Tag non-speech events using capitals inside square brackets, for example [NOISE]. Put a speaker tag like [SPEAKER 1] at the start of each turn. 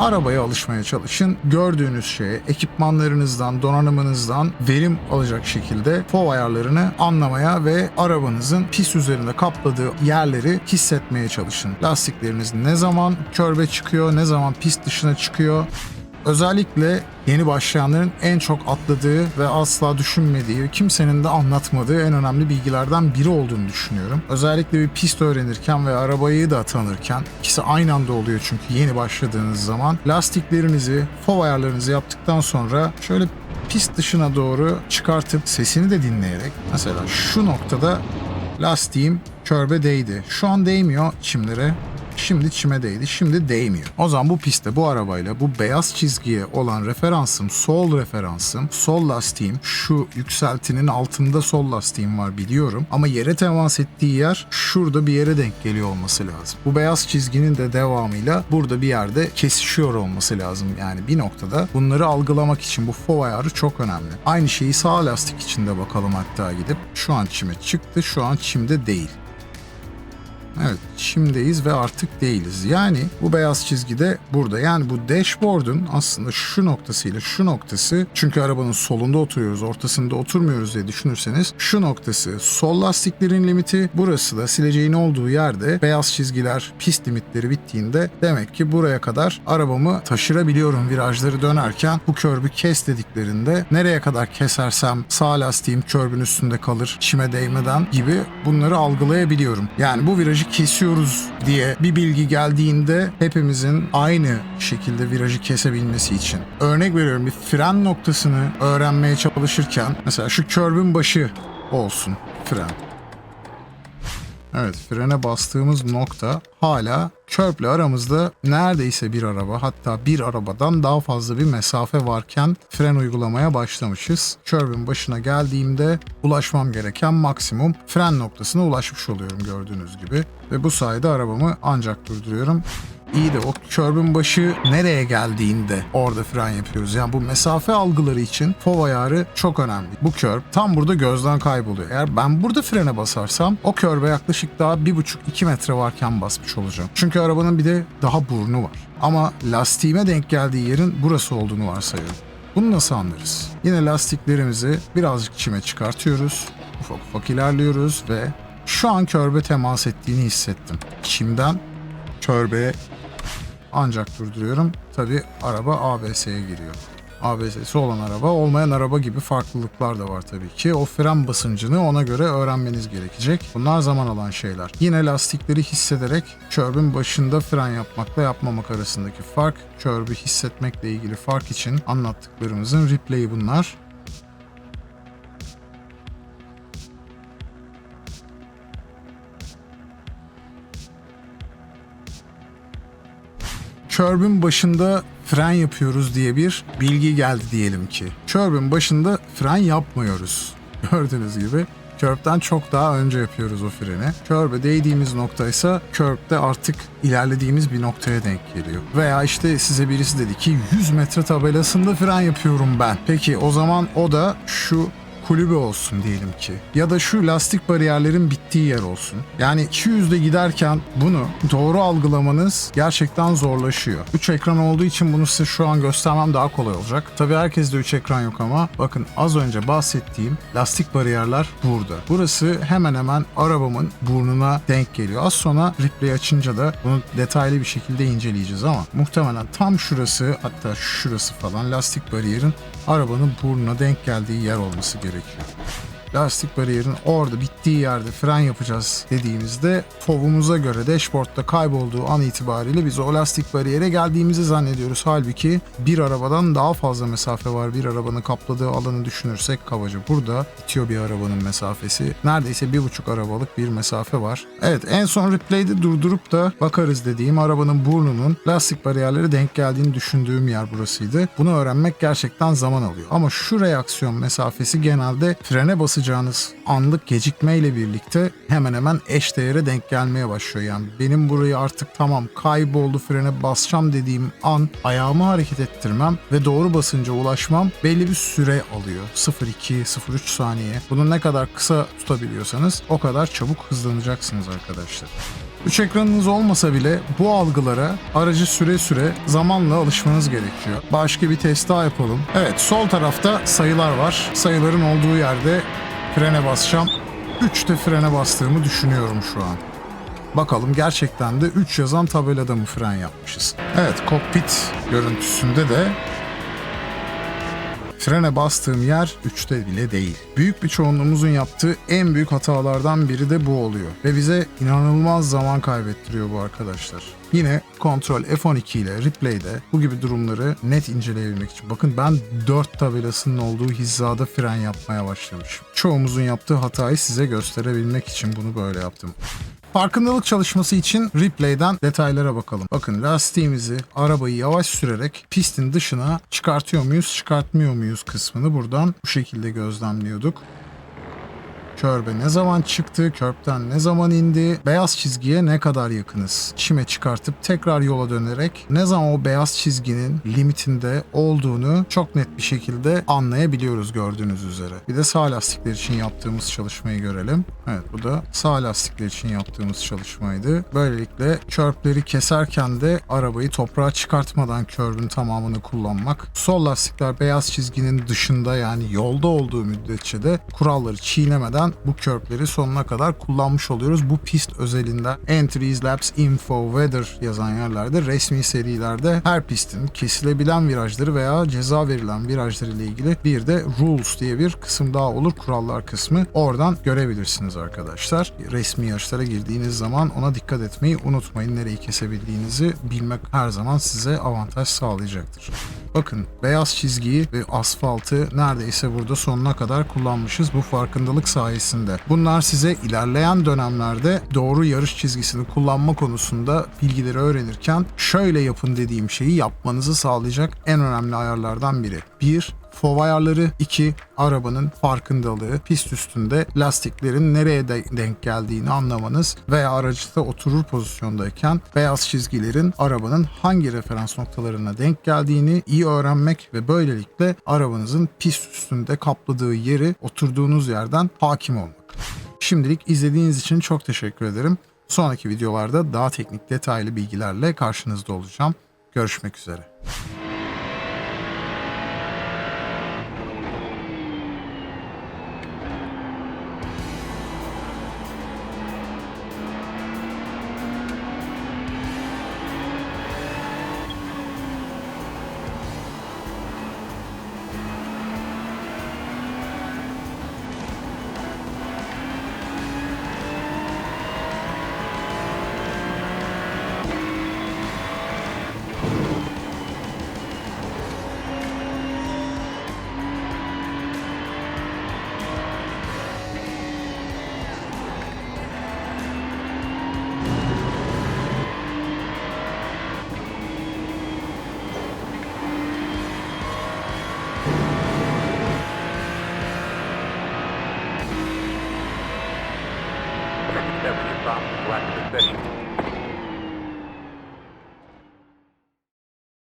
[SPEAKER 1] Arabaya alışmaya çalışın. Gördüğünüz şeye ekipmanlarınızdan, donanımınızdan verim alacak şekilde FOV ayarlarını anlamaya ve arabanızın pist üzerinde kapladığı yerleri hissetmeye çalışın. Lastikleriniz ne zaman körbe çıkıyor, ne zaman pist dışına çıkıyor, Özellikle yeni başlayanların en çok atladığı ve asla düşünmediği, kimsenin de anlatmadığı en önemli bilgilerden biri olduğunu düşünüyorum. Özellikle bir pist öğrenirken ve arabayı da tanırken ikisi aynı anda oluyor çünkü yeni başladığınız zaman. Lastiklerinizi, fov ayarlarınızı yaptıktan sonra şöyle pist dışına doğru çıkartıp sesini de dinleyerek mesela şu noktada lastiğim körbe değdi. Şu an değmiyor çimlere. Şimdi çime değdi, şimdi değmiyor. O zaman bu pistte bu arabayla bu beyaz çizgiye olan referansım, sol referansım, sol lastiğim, şu yükseltinin altında sol lastiğim var biliyorum. Ama yere temas ettiği yer şurada bir yere denk geliyor olması lazım. Bu beyaz çizginin de devamıyla burada bir yerde kesişiyor olması lazım. Yani bir noktada bunları algılamak için bu fov ayarı çok önemli. Aynı şeyi sağ lastik için de bakalım hatta gidip. Şu an çime çıktı, şu an çimde değil. Evet, şimdiyiz ve artık değiliz. Yani bu beyaz çizgi de burada. Yani bu dashboard'un aslında şu noktasıyla şu noktası çünkü arabanın solunda oturuyoruz, ortasında oturmuyoruz diye düşünürseniz şu noktası sol lastiklerin limiti, burası da sileceğin olduğu yerde beyaz çizgiler, pist limitleri bittiğinde demek ki buraya kadar arabamı taşırabiliyorum virajları dönerken bu körbü kes dediklerinde nereye kadar kesersem sağ lastiğim körbün üstünde kalır çime değmeden gibi bunları algılayabiliyorum. Yani bu virajı kesiyoruz diye bir bilgi geldiğinde hepimizin aynı şekilde virajı kesebilmesi için. Örnek veriyorum bir fren noktasını öğrenmeye çalışırken mesela şu körbün başı olsun fren. Evet frene bastığımız nokta hala körple aramızda neredeyse bir araba hatta bir arabadan daha fazla bir mesafe varken fren uygulamaya başlamışız. Körbün başına geldiğimde ulaşmam gereken maksimum fren noktasına ulaşmış oluyorum gördüğünüz gibi. Ve bu sayede arabamı ancak durduruyorum. İyi de o körbün başı nereye geldiğinde orada fren yapıyoruz. Yani bu mesafe algıları için fov ayarı çok önemli. Bu körb tam burada gözden kayboluyor. Eğer ben burada frene basarsam o körbe yaklaşık daha 1,5-2 metre varken basmış olacağım. Çünkü arabanın bir de daha burnu var. Ama lastiğime denk geldiği yerin burası olduğunu varsayıyorum. Bunu nasıl anlarız? Yine lastiklerimizi birazcık çime çıkartıyoruz. Ufak ufak ilerliyoruz ve şu an körbe temas ettiğini hissettim. Çimden körbeye ancak durduruyorum. Tabi araba ABS'ye giriyor. ABS'si olan araba olmayan araba gibi farklılıklar da var tabii ki. O fren basıncını ona göre öğrenmeniz gerekecek. Bunlar zaman alan şeyler. Yine lastikleri hissederek körbün başında fren yapmakla yapmamak arasındaki fark, körbü hissetmekle ilgili fark için anlattıklarımızın replay'i bunlar. Körbün başında fren yapıyoruz diye bir bilgi geldi diyelim ki. Körbün başında fren yapmıyoruz. [LAUGHS] Gördüğünüz gibi Körbden çok daha önce yapıyoruz o freni. Körbe değdiğimiz nokta ise körbde artık ilerlediğimiz bir noktaya denk geliyor. Veya işte size birisi dedi ki 100 metre tabelasında fren yapıyorum ben. Peki o zaman o da şu kulübe olsun diyelim ki. Ya da şu lastik bariyerlerin bittiği yer olsun. Yani 200'de giderken bunu doğru algılamanız gerçekten zorlaşıyor. 3 ekran olduğu için bunu size şu an göstermem daha kolay olacak. Tabii herkeste 3 ekran yok ama bakın az önce bahsettiğim lastik bariyerler burada. Burası hemen hemen arabamın burnuna denk geliyor. Az sonra replay açınca da bunu detaylı bir şekilde inceleyeceğiz ama muhtemelen tam şurası hatta şurası falan lastik bariyerin arabanın burnuna denk geldiği yer olması gerekiyor gerekiyor. Lastik bariyerin orada bittiği yerde fren yapacağız dediğimizde FOV'umuza göre dashboardda kaybolduğu an itibariyle biz o lastik bariyere geldiğimizi zannediyoruz. Halbuki bir arabadan daha fazla mesafe var. Bir arabanın kapladığı alanı düşünürsek kabaca burada bitiyor bir arabanın mesafesi. Neredeyse bir buçuk arabalık bir mesafe var. Evet en son replay'de durdurup da bakarız dediğim arabanın burnunun lastik bariyerlere denk geldiğini düşündüğüm yer burasıydı. Bunu öğrenmek gerçekten zaman alıyor. Ama şu reaksiyon mesafesi genelde frene basacağınız anlık gecikmeyle birlikte hemen hemen eş değere denk gelmeye başlıyor. Yani benim burayı artık tamam kayboldu frene basacağım dediğim an ayağımı hareket ettirmem ve doğru basınca ulaşmam belli bir süre alıyor. 0-2-0-3 saniye. Bunu ne kadar kısa tutabiliyorsanız o kadar çabuk hızlanacaksınız arkadaşlar. Üç ekranınız olmasa bile bu algılara aracı süre süre zamanla alışmanız gerekiyor. Başka bir test daha yapalım. Evet sol tarafta sayılar var. Sayıların olduğu yerde frene basacağım. 3'te frene bastığımı düşünüyorum şu an. Bakalım gerçekten de 3 yazan tabelada mı fren yapmışız? Evet kokpit görüntüsünde de Frene bastığım yer 3'te bile değil. Büyük bir çoğunluğumuzun yaptığı en büyük hatalardan biri de bu oluyor. Ve bize inanılmaz zaman kaybettiriyor bu arkadaşlar. Yine kontrol F12 ile replay'de bu gibi durumları net inceleyebilmek için. Bakın ben 4 tabelasının olduğu hizada fren yapmaya başlamışım. Çoğumuzun yaptığı hatayı size gösterebilmek için bunu böyle yaptım. Farkındalık çalışması için replay'den detaylara bakalım. Bakın lastiğimizi arabayı yavaş sürerek pistin dışına çıkartıyor muyuz, çıkartmıyor muyuz kısmını buradan bu şekilde gözlemliyorduk. Körbe ne zaman çıktı, körpten ne zaman indi, beyaz çizgiye ne kadar yakınız? Çime çıkartıp tekrar yola dönerek ne zaman o beyaz çizginin limitinde olduğunu çok net bir şekilde anlayabiliyoruz gördüğünüz üzere. Bir de sağ lastikler için yaptığımız çalışmayı görelim. Evet bu da sağ lastikler için yaptığımız çalışmaydı. Böylelikle körpleri keserken de arabayı toprağa çıkartmadan körbün tamamını kullanmak. Sol lastikler beyaz çizginin dışında yani yolda olduğu müddetçe de kuralları çiğnemeden bu körpleri sonuna kadar kullanmış oluyoruz. Bu pist özelinde Entries, Laps, Info, Weather yazan yerlerde resmi serilerde her pistin kesilebilen virajları veya ceza verilen virajları ile ilgili bir de Rules diye bir kısım daha olur. Kurallar kısmı. Oradan görebilirsiniz arkadaşlar. Resmi yarışlara girdiğiniz zaman ona dikkat etmeyi unutmayın. Nereyi kesebildiğinizi bilmek her zaman size avantaj sağlayacaktır. Bakın beyaz çizgiyi ve asfaltı neredeyse burada sonuna kadar kullanmışız bu farkındalık sayesinde. Bunlar size ilerleyen dönemlerde doğru yarış çizgisini kullanma konusunda bilgileri öğrenirken şöyle yapın dediğim şeyi yapmanızı sağlayacak en önemli ayarlardan biri. 1. Fov ayarları 2. Arabanın farkındalığı pist üstünde lastiklerin nereye de- denk geldiğini anlamanız veya aracıda oturur pozisyondayken beyaz çizgilerin arabanın hangi referans noktalarına denk geldiğini iyi öğrenmek ve böylelikle arabanızın pist üstünde kapladığı yeri oturduğunuz yerden hakim olmak. Şimdilik izlediğiniz için çok teşekkür ederim. Sonraki videolarda daha teknik detaylı bilgilerle karşınızda olacağım. Görüşmek üzere.